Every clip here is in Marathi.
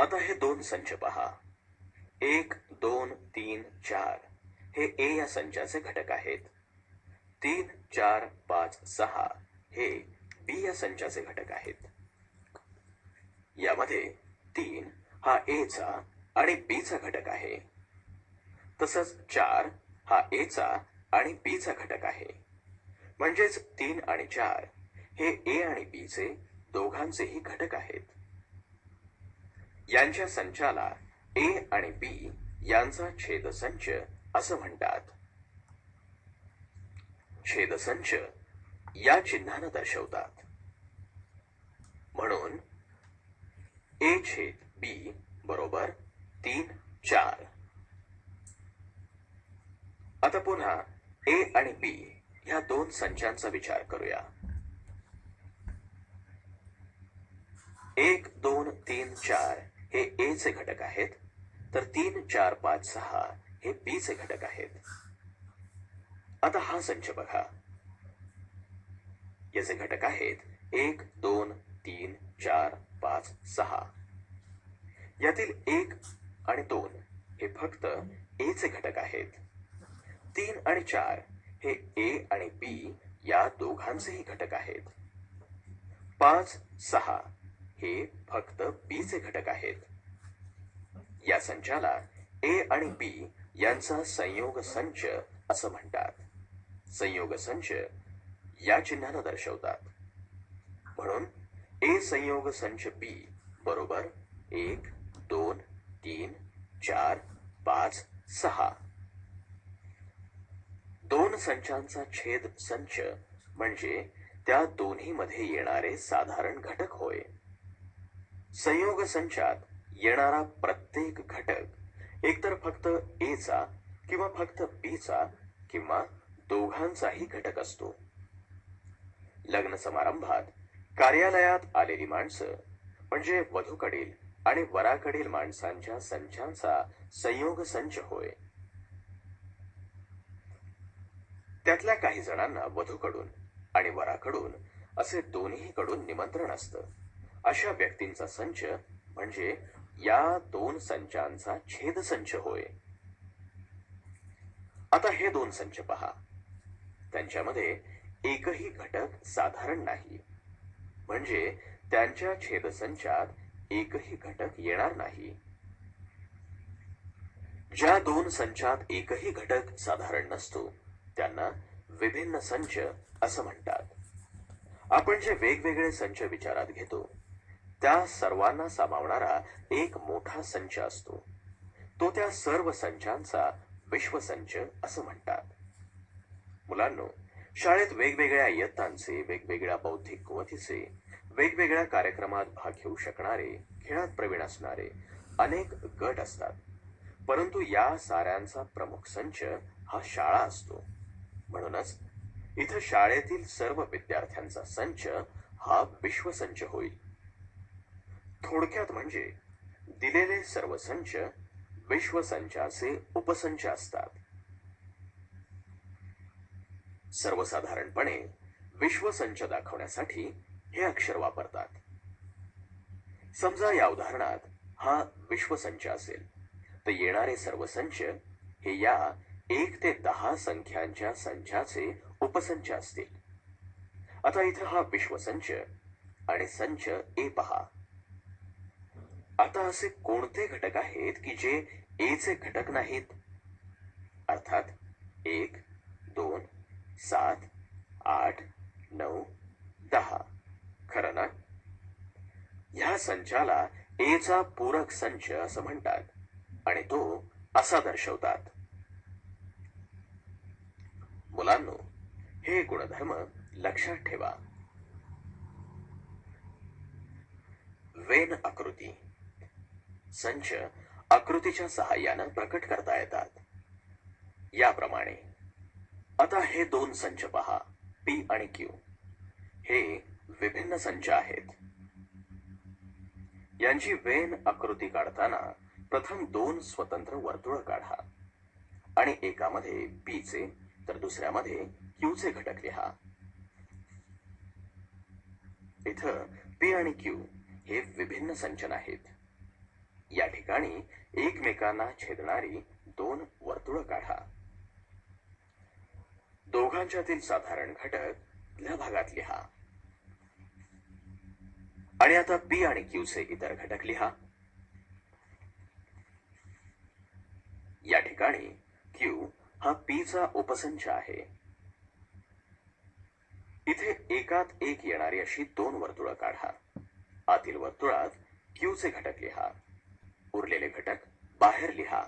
आता हे दोन संच पहा. एक दोन तीन चार. हे ए या संचाचे घटक आहेत. तीन चार पाच सहा हे बी या संचाचे घटक आहेत. यामध्ये तीन हा ए चा आणि बी चा घटक आहे. तसंच चार हा ए चा आणि बी चा घटक आहे. म्हणजेच तीन आणि चार हे ए आणि बी चे दोघांचेही घटक आहेत. यांच्या संचाला ए आणि बी यांचा छेदसंच असं म्हणतात. छेदसंच या चिन्हानं दर्शवतात. म्हणून ए छेद बी बरोबर तीन चार. आता पुन्हा ए आणि बी ह्या दोन संचांचा विचार करूया. एक दोन तीन चार. हे ए चे घटक आहेत तर तीन चार पाच सहा हे बी चे घटक आहेत. आता हा संच बघा. याचे घटक आहेत एक दोन तीन चार पाच सहा. यातील एक आणि दोन हे फक्त ए चे घटक आहेत. तीन आणि चार हे ए आणि बी या दोघांचेही घटक आहेत. पाच सहा. हे फक्त बी चे घटक आहेत. या संचाला ए आणि बी यांचा संयोग संच असं म्हणतात. संयोग संच या चिन्हानं दर्शवतात. म्हणून ए संयोग संच बी बरोबर एक दोन तीन चार पाच सहा. दोन संचांचा छेद संच म्हणजे त्या दोन्ही मध्ये येणारे साधारण घटक होय. संयोग संचात येणारा प्रत्येक घटक एकतर फक्त ए चा किंवा फक्त बी चा किंवा दोघांचाही घटक असतो. लग्न समारंभात कार्यालयात आलेली माणसं म्हणजे वधूकडील आणि वराकडील माणसांच्या संचांचा संयोग संच होय. त्यातल्या काही जणांना वधूकडून आणि वराकडून असे दोन्हीकडून निमंत्रण असतं. अशा व्यक्तींचा संच म्हणजे या दोन संचांचा छेद संच होय. आता हे दोन संच पहा. त्यांच्यामध्ये एकही घटक साधारण नाही. म्हणजे त्यांच्या छेदसंचात एकही घटक येणार नाही. ज्या दोन संचात एकही घटक साधारण नसतो त्यांना विभिन्न संच असं म्हणतात. आपण जे वेगवेगळे संच विचारात घेतो त्या सर्वांना सामावणारा एक मोठा संच असतो. तो त्या सर्व संचांचा विश्वसंच असं म्हणतात. मुलांनो शाळेत वेगवेगळ्या इयत्तांचे वेगवेगळ्या बौद्धिक कुवतीचे वेगवेगळ्या कार्यक्रमात भाग घेऊ शकणारे खेळात प्रवीण असणारे अनेक गट असतात. परंतु या साऱ्यांचा प्रमुख संच हा शाळा असतो. म्हणूनच इथं शाळेतील सर्व विद्यार्थ्यांचा संच हा विश्वसंच होईल. थोडक्यात म्हणजे दिलेले सर्व संच विश्वसंचाचे उपसंच असतात. सर्वसाधारणपणे विश्वसंच दाखवण्यासाठी हे अक्षर वापरतात. समजा या उदाहरणात हा विश्वसंच असेल तर येणारे सर्व संच हे या एक ते दहा संख्यांच्या संचाचे उपसंच असतील. आता इथं हा विश्वसंच आणि संच ए पहा. आता असे कोणते घटक आहेत की जे ए चे घटक नाहीत? अर्थात एक दोन सात आठ नऊ दहा. खरं ना? ह्या संचाला ए चा पूरक संच असं म्हणतात आणि तो असा दर्शवतात. मुलांनो हे गुणधर्म लक्षात ठेवा. वेन आकृती. संच आकृतीच्या सहाय्यानं प्रकट करता येतात. याप्रमाणे आता हे दोन संच पहा पी आणि क्यू हे विभिन्न संच आहेत. यांची वेन आकृती काढताना प्रथम दोन स्वतंत्र वर्तुळ काढा आणि एकामध्ये पी चे तर दुसऱ्यामध्ये क्यू चे घटक लिहा. इथं पी आणि क्यू हे विभिन्न संच आहेत या ठिकाणी एकमेकांना छेदणारी दोन वर्तुळ काढा. दोघांच्यातील साधारण घटक ल्या भागात लिहा. आणि आता पी आणि क्यू चे इतर घटक लिहा. या ठिकाणी क्यू हा पी चा उपसंच आहे. इथे एकात एक येणारी अशी दोन वर्तुळ काढा. आतील वर्तुळात क्यू चे घटक लिहा. उरलेले घटक बाहेर लिहा.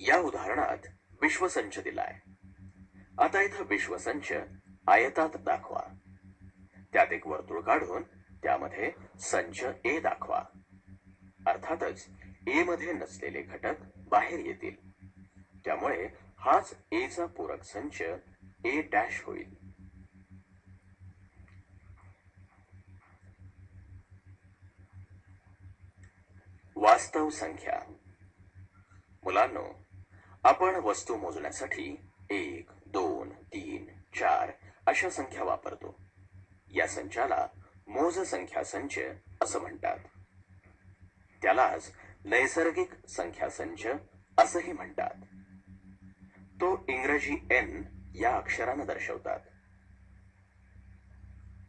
या उदाहरणात विश्वसंच दिलाय. आता इथं विश्वसंच आयतात दाखवा. त्यात एक वर्तुळ काढून त्यामध्ये संच ए दाखवा. अर्थातच ए मध्ये नसलेले घटक बाहेर येतील. त्यामुळे हाच ए चा पूरक संच ए डॅश होईल. वास्तव संख्या. मुलांनो आपण वस्तू मोजण्यासाठी एक दोन तीन चार अशा संख्या वापरतो. या संचाला मोज संख्या संच असं म्हणतात. त्यालाच नैसर्गिक संख्या संच असंही म्हणतात. तो इंग्रजी एन या अक्षरानं दर्शवतात.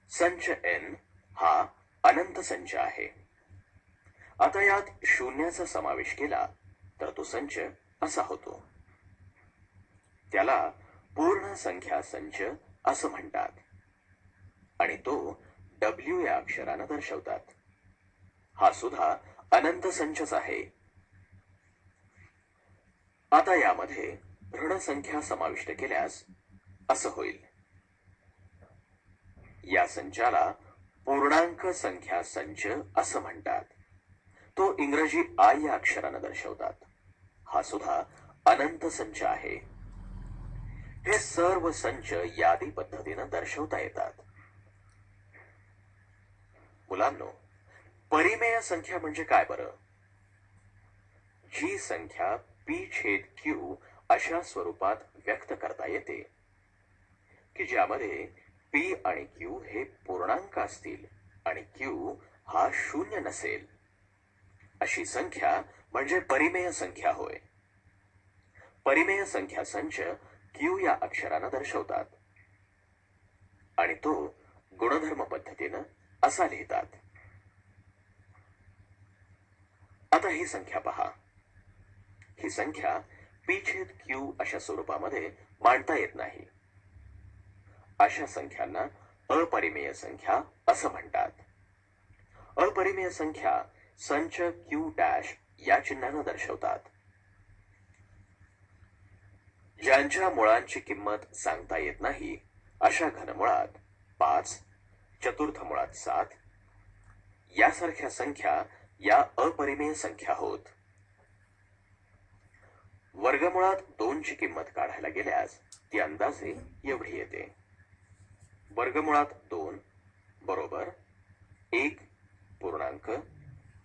संच एन हा अनंत संच आहे. आता यात शून्याचा समावेश केला तर तो संच असा होतो. त्याला पूर्ण संख्या संच असं म्हणतात. आणि तो डब्ल्यू या अक्षरानं दर्शवतात. हा सुद्धा अनंत संचच आहे. आता यामध्ये ऋण संख्या समाविष्ट केल्यास असं होईल. या संचाला पूर्णांक संख्या संच असं म्हणतात. तो इंग्रजी आय या अक्षरानं दर्शवतात. हा सुद्धा अनंत संच आहे. हे सर्व संच यादी पद्धतीनं दर्शवता येतात. मुलांनो परिमेय संख्या म्हणजे काय बरं? जी संख्या पी छेद क्यू अशा स्वरूपात व्यक्त करता येते की ज्यामध्ये पी आणि क्यू हे पूर्णांक असतील आणि क्यू हा शून्य नसेल. अशी संख्या म्हणजे परिमेय संख्या होय. परिमेय संख्या संच क्यू या अक्षरानं दर्शवतात. आणि तो गुणधर्म पद्धतीनं असा लिहितात. आता ही संख्या पहा. ही संख्या पी छेद क्यू अशा स्वरूपामध्ये मांडता येत नाही. अशा संख्यांना अपरिमेय संख्या असं म्हणतात. अपरिमेय संख्या संच क्यू डॅश या चिन्हानं दर्शवतात. ज्यांच्या मुळांची किंमत सांगता येत नाही अशा घनमुळात पाच चतुर्थ मुळात सात यासारख्या संख्या या अपरिमेय संख्या होत. वर्गमुळात दोनची किंमत काढायला गेल्यास ती अंदाजे एवढी येते. वर्गमुळात दोन बरोबर एक पूर्णांक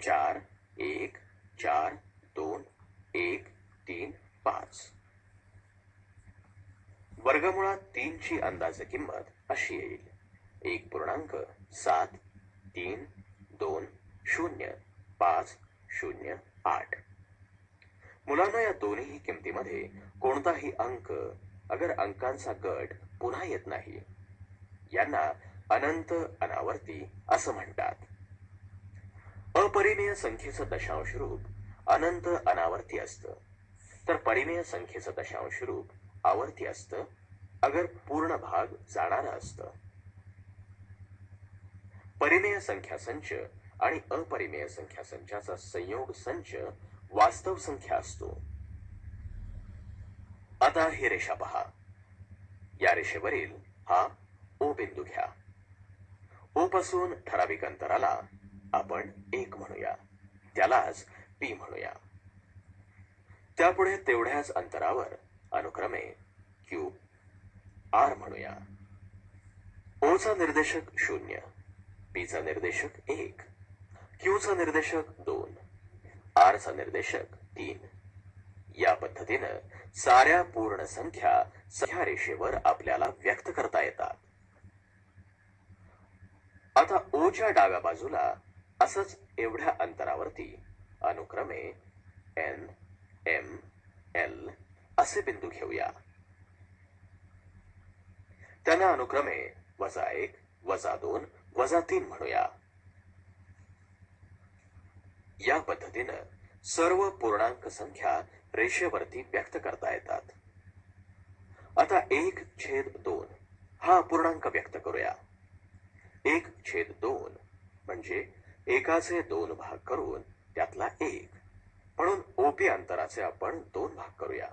चार एक चार दोन एक तीन पाच. वर्गमुळात तीनची अंदाजे किंमत अशी येईल. एक पूर्णांक सात तीन दोन शून्य पाच शून्य आठ. मुलांना या दोन्ही किमतीमध्ये कोणताही अंक अगर अंकांचा गट पुन्हा येत नाही यांना अनंत अनावर्ती असं म्हणतात. अपरिमेय संख्येचं दशांश रूप अनंत अनावर्ती असतं. तर परिमेय संख्येचं दशांश रूप आवर्ती असतं अगर पूर्ण भाग जाणार असतं. परिमेय संख्या संच आणि अपरिमेय संख्या संचाचा संयोग संच वास्तव संख्या असतो. आता ही रेषा पहा. या रेषेवरील हा ओ बिंदू घ्या. ओ पासून ठराविक अंतराला आपण एक म्हणूया. त्यालाच पी म्हणूया. त्यापुढे तेवढ्याच अंतरावर अनुक्रमे क्यू आर म्हणूया. ओचा निर्देशक शून्य पीचा निर्देशक एक क्यूचा निर्देशक दोन आर चा निर्देशक तीन. या पद्धतीनं साऱ्या पूर्ण संख्या सह्या रेषेवर आपल्याला व्यक्त करता येतात. आता ओच्या डाव्या बाजूला असंच एवढ्या अंतरावरती अनुक्रमे एन एम एल असे बिंदू घेऊया. त्यांना अनुक्रमे वजा एक वजा दोन वजा तीन म्हणूया. या पद्धतीनं सर्व पूर्णांक संख्या रेषेवरती व्यक्त करता येतात. आता एक छेद दोन हा पूर्णांक व्यक्त करूया. एक छेद दोन म्हणजे एकाचे दोन भाग करून त्यातला एक. म्हणून ओपी अंतराचे आपण दोन भाग करूया.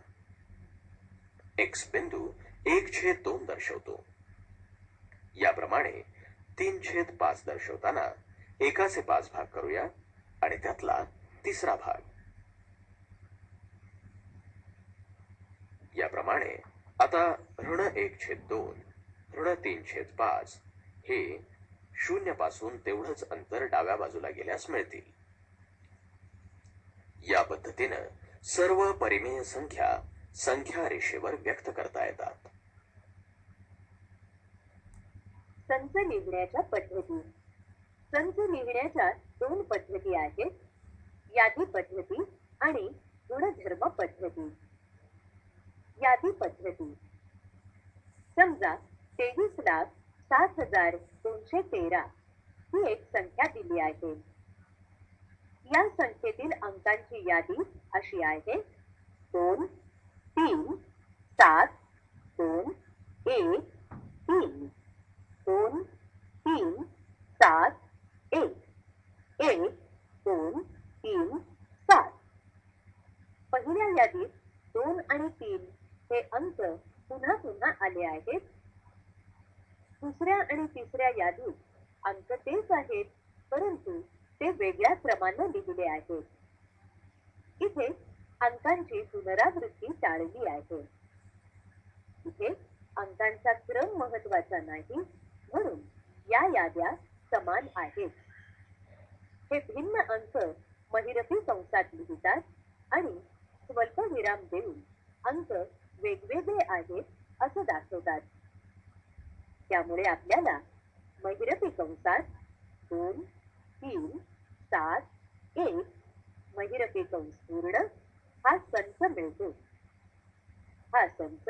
एक्स बिंदू एक छेद दोन दर्शवतो. याप्रमाणे तीन छेद पाच दर्शवताना एकाचे पाच भाग करूया आणि त्यातला तिसरा भाग. याप्रमाणे आता ऋण एक छेद दोन ऋण तीन छेद पाच हे शून्यपासून तेवढंच अंतर डाव्या बाजूला गेल्यास मिळतील. या पद्धतीनं सर्व परिमेय संख्या संख्या रेषेवर व्यक्त करता येतात. संच निघण्याच्या पद्धती. संच निघण्याच्या दोन पद्धती आहेत. यादी पद्धती आणि गुणधर्म पद्धती. यादी पद्धती. समजा तेवीस लाख सात हजार दोनशे तेरा ही एक संख्या दिली आहे. या संख्येतील अंकांची यादी अशी आहे. दोन तीन सात दोन एक तीन. दोन तीन सात एक. एक दोन तीन सात. पहिल्या यादीत दोन आणि तीन हे अंक पुन्हा पुन्हा आले आहेत. दुसऱ्या आणि तिसऱ्या यादीत अंक तेच आहेत परंतु ते वेगळ्या क्रमाने लिहिले आहेत. इथे अंकांची पुनरावृत्ती टाळली आहे. इथे अंकांचा क्रम महत्त्वाचा नाही म्हणून या याद्या समान आहेत. हे भिन्न अंक महिरपी कंसात लिहितात आणि स्वल्पविराम देऊन अंक वेगवेगळे आहेत असं दाखवतात. त्यामुळे आपल्याला महिरपी कंसात दोन तीन सात एक महिरपी कंस पूर्ण हा संच मिळतो. हा संच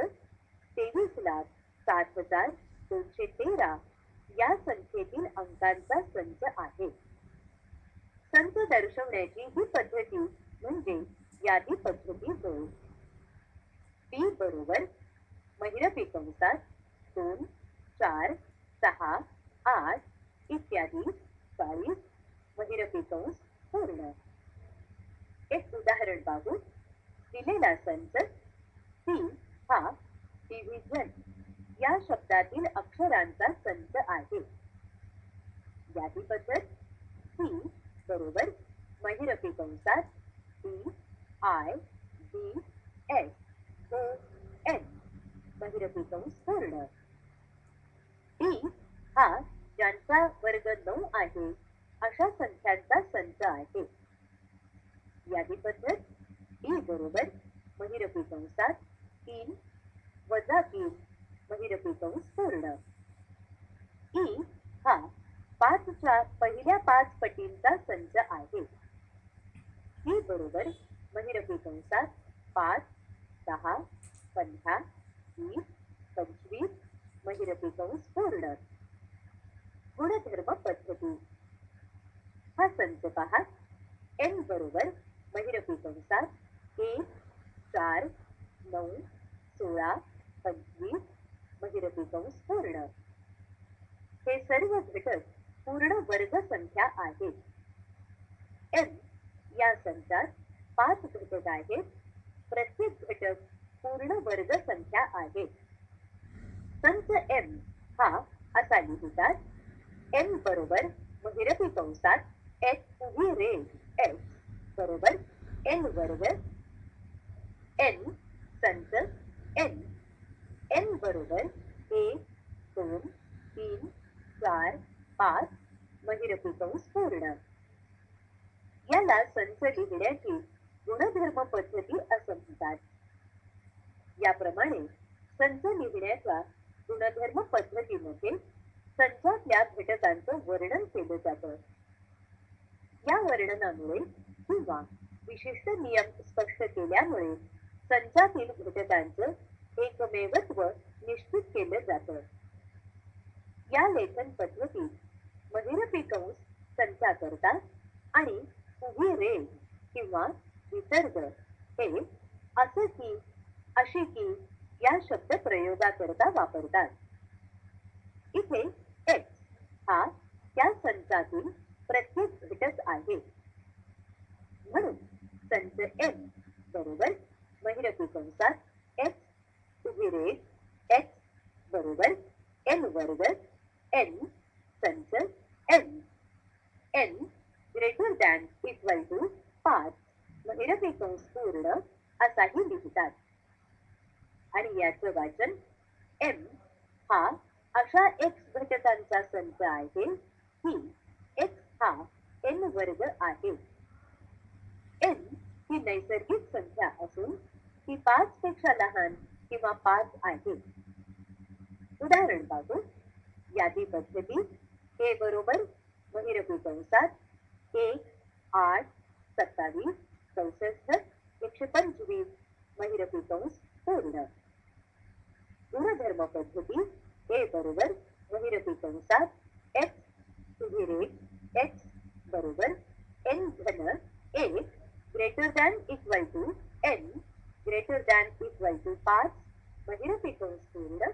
तेवीस लाख सात हजार दोनशे तेरा या संख्येतील अंकांचा संच आहे. संच दर्शवण्याची ही पद्धती म्हणजे यादी पद्धती होय पी बरोबर महिरपी कंसात दोन चार सहा आठ इत्यादी चाळीस महिरपी कंस पूर्ण. एक उदाहरण पाहू दिलेला संच सी हा डिव्हिजन या शब्दातील अक्षरांचा संच आहे. यादी पद्धत सी बरोबर महिरपी कंसात D I D S O N महिरपी कंस पूर्ण डी हा ज्यांचा वर्ग नऊ आहे. अशा संख्यांचा संच आहे. यादी पद्धत डी बरोबर महिरपी कंसात तीन वजा तीन महिरपी कंस पूर्ण. ई हा पाचच्या पहिल्या पाच पटींचा संच आहे. ही बरोबर महिरपी कंसात पाच दहा पंधरा वीस पंचवीस महिरपी कंस पूर्ण. गुणधर्म पद्धती. हा संच पहा. एन बरोबर महिरपी कंसात एक चार नऊ सोळा पंचवीस महिरपी कंस पूर्ण हे सर्व घटक पूर्ण वर्ग संख्या आहेत. एन या संचात पाच घटक आहेत. प्रत्येक घटक पूर्ण वर्ग संख्या आहे. संच एम हा असा लिहितात एम बरोबर महिरपी कंसात एच उभी रेष एच बरोबर एन बरोबर एन संच एन. एन बरोबर एक दोन तीन चार पाच महिरपी कंस पूर्ण. याला संच लिहिण्याची गुणधर्म पद्धती असं म्हणतात. याप्रमाणे संच लिहिण्याच्या गुणधर्म पद्धतीमध्ये संचातल्या घटकांचं वर्णन केलं जातं. या वर्णनामुळे किंवा विशिष्ट नियम स्पष्ट केल्यामुळे संचातील घटकांचं एकमेवत्व निश्चित केलं जातं. या लेखन पद्धतीत महिरपी कंस संचाकरता आणि उभी रेघ किंवा विसर्ग हे असं की अशी की या शब्द प्रयोगाकरता वापरतात. इथे हा त्या संचातून प्रत्येक घटक आहे. म्हणून संच एम बरोबर महिरपी कंसात एक्स उभी रेघ एक्स बरोबर एन वर्ग एन संच N N greater than equal to पाच महिरपी कंस पूर्ण असाही लिहितात. आणि याचं वाचन एम हा अशा एक्स घटकांचा संच आहे. की एक्स हा एन वर्ग आहे. एन ही नैसर्गिक संख्या असून ती पाच पेक्षा लहान किंवा पाच आहे. उदाहरण पाहू. यादी पद्धती. हे बरोबर महिरपी कंसात एक आठ सत्तावीस चौसष्ट एकशे पंचवीस महिरपी कंस पूर्ण. गुणधर्म पद्धती. ए बरोबर. म्हणजे महिरपी कंसात एक्स उभी रेघ एक्स बरोबर एन घन एक greater than equal to N greater than equal to पाच महिरपी कंस पूर्ण.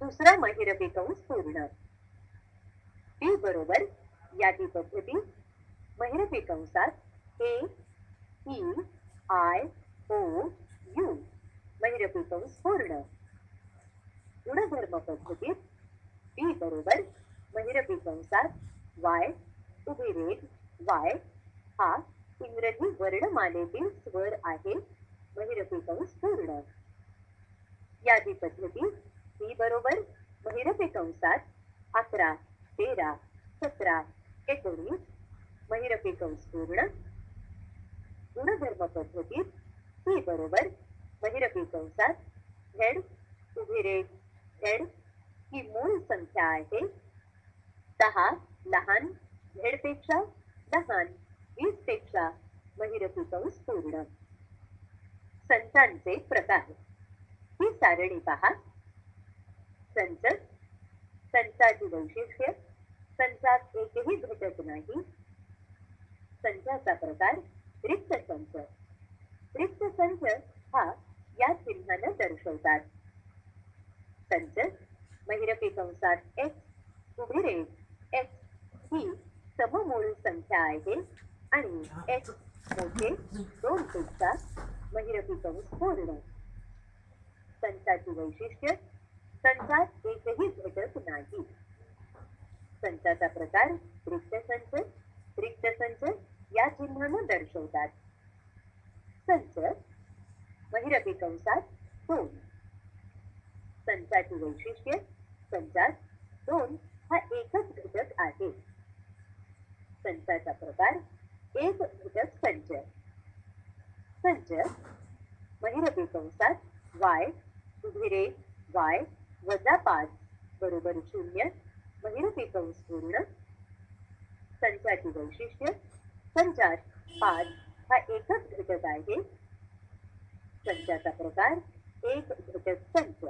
दुसरा महिरपी कंस पूर्ण. बी बरोबर यादी पद्धती महिरपी कंसात A E e, I O U महिरपी कंस पूर्ण. गुणधर्म पद्धतीत बी बरोबर महिरपी कंसात वाय उभी रेघ वाय हा इंग्रजी वर्णमालेतील स्वर आहे. महिरपी कंस पूर्ण यादी पद्धती बी बरोबर महिरपी कंसात अकरा तेरा सतरा एकोणीस. महिरपी कंस पूर्ण गुणधर्म पद्धतीत सी बरोबर महिरपी कंसात झेड उभी रेघ झेड ही मूळ संख्या आहे. दहा लहान झेडपेक्षा लहान वीसपेक्षा महिरपी कंस पूर्ण. संचांचे प्रकार. ही सारणी पहा. संच. संचाची वैशिष्ट्य. संचात एकही घटक नाही. संचाचा प्रकार रिक्त संच. रिक्त संच हा या चिन्हानं दर्शवतात. संच महिरपी कंसात एक्स उभी रेष एक्स ही सममूळ संख्या आहे आणि एक्स मोठे दोन पेक्षा महिरपी कंस पूर्ण. संचाची वैशिष्ट्य संचात एकही घटक नाही. संचाचा प्रकार रिक्त संच रिक्त संच या चिन्हानं दर्शवतात. संच महिरपी कंसात दोन. संचाची वैशिष्ट्ये. संचात दोन हा एकच घटक आहे. संचाचा प्रकार एक घटक संच संच महिरपी कंसात वाय उभी वाय वजा पाच बरोबर शून्य महिरपी कंस पूर्ण. संचाची वैशिष्ट्य. संचात पाच हा एकच घटक आहे. संचाचा प्रकार एक घटक संच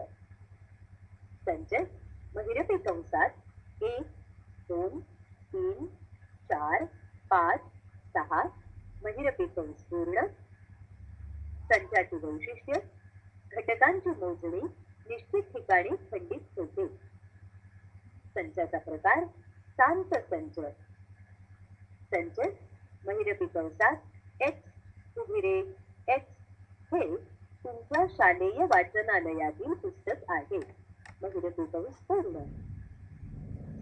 संच महिरपी कंसात एक दोन तीन चार पाच सहा महिरपी कंस पूर्ण? संचाची वैशिष्ट्य घटकांची मोजणी निश्चित ठिकाणी खंडित होते. संचाचा प्रकार शांत संच. संच महिरपी कंसात एक्स उभी एक्स हे तुमच्या शालेय वाचनालयातील पुस्तक आहे. म्हणजे कंस पूर्ण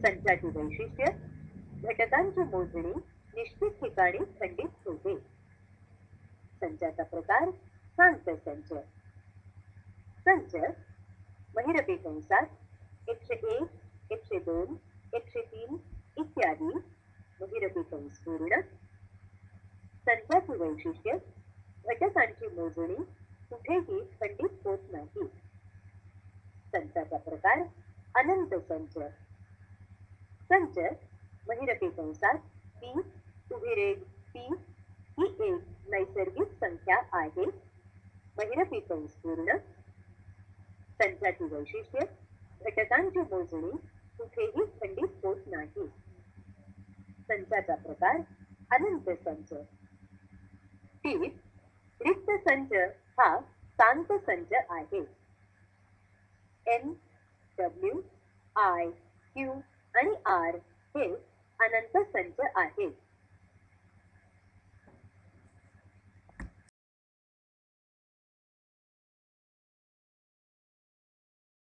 संचाची वैशिष्ट्य घटकांची मोजणी निश्चित ठिकाणी खंडित होते. संचाचा प्रकार सांगतो संच संच महिरपी कंसात एकशे एक एकशे दोन एकशे तीन इत्यादी महिरपी कंस पूर्ण. संचाची वैशिष्ट्य घटकांची मोजणी कुठेही खंडित होत नाही. संचाचा प्रकार अनंत संच संच महिरपी कंसात पी उभी पी ही एक नैसर्गिक संख्या आहे. महिरपी कंस पूर्ण संचाची वैशिष्ट्ये घटकांची मोजणी कुठेही खंडित होत नाही. संचाचा प्रकार अनंत संच टीप रिक्त संच हा शांत संच आहे. एन डब्ल्यू आय क्यू आणि आर हे अनंत संच आहेत.